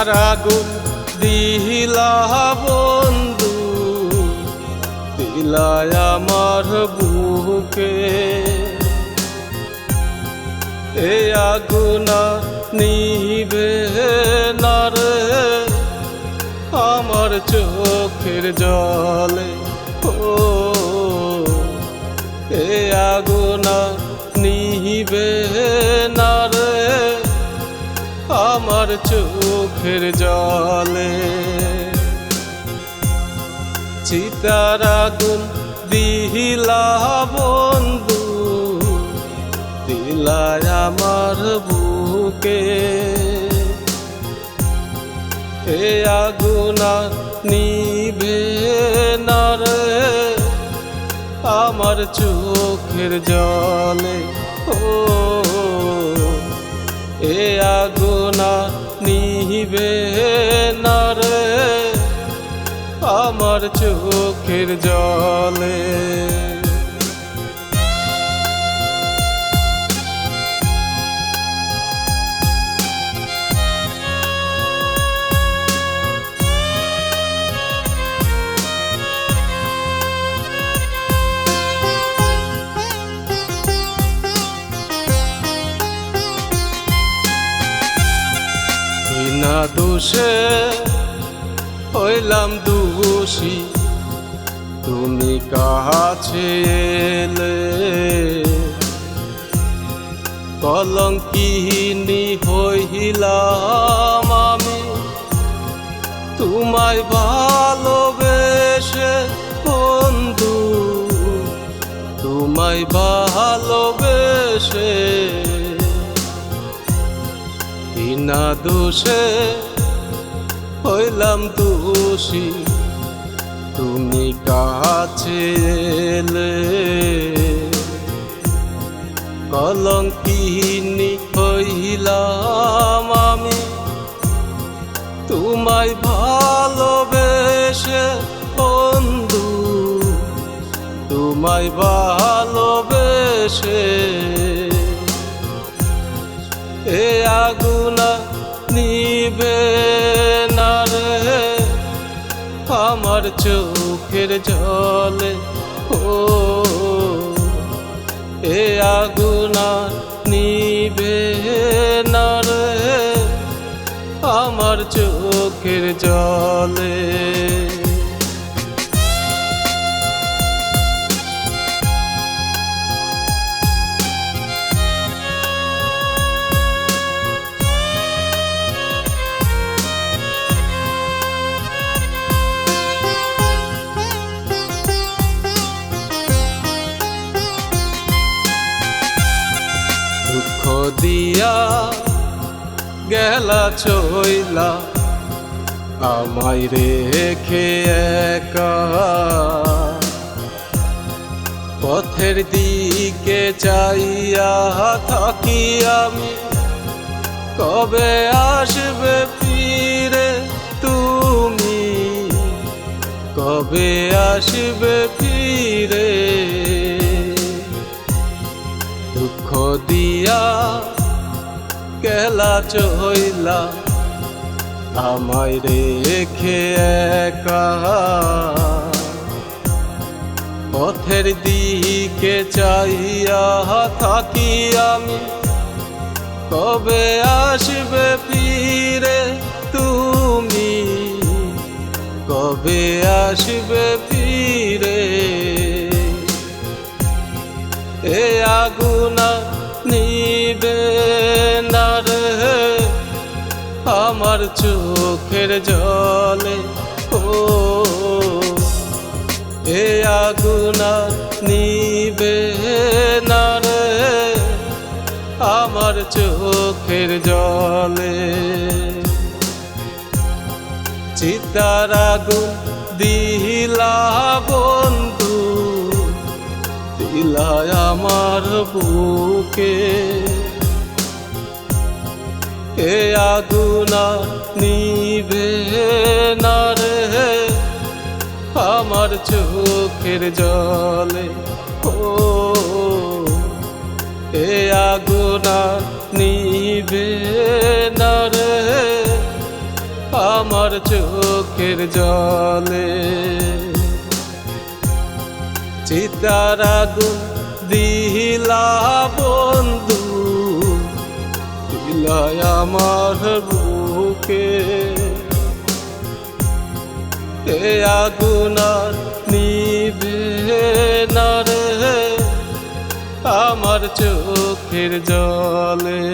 চিতার আগুন দিলা বন্ধু, দিলায় আমার বুকে। এ আগুনা নিবে না রে, আমার চোখের জলে। ও, এ আগুনা নিবে আমার চোখের জলে। চিতার আগুন দিলা বন্ধু, দিলায় আমার বুকে। এ আগুনা নিবে না রে, আমার চোখের জলে। ও, এ আগুনা নিবে না রে আমার চোখের জলে। বিনা দোষে হইলাম দোষী। তুমি কাছে এলে? কলঙ্কিনী হইলাম আমি। তোমায় ভালোবেসে বন্ধু। তোমায় ভালোবেসে বিনা দোষে, হইলাম দোষী। তুমি কাছে এলে, কলঙ্কিনী হইলাম আমি। তোমায় ভালোবেসে, বন্ধু, তোমায় ভালোবেসে। এ আগুনা নিবে না রে। আমার চোখের জলে, ও, এ আগুনা নিবে না রে। আমার চোখের জলে। দিয়া গেলা চইলা, আমায় রেখে একা। পথের দিকে চাইয়া থাকি আমি, কবে আসবে ফিরে তুমি? কবে আসবে ফিরে? কেলা চইলা আমায় রেখে একা। পথের দিকে চাইয়া থাকি আমি, কবে আসবে ফিরে তুমি? কবে আসবে ফিরে আমার চোখের জলে। ও, এ আগুনা নিবে না রে। আমার চোখের জলে। চিতার আগুন দিলা বন্ধু, দিলায় আমার বুকে। এ আগুনা নিবে না রে। আমার চোখের জলে, ও এ আগুনা নিবে না রে। আমার চোখের জলে, চিতার আগুন আমার বুকে। এ আগুন আর নিবে না রে আমার চোখের জলে।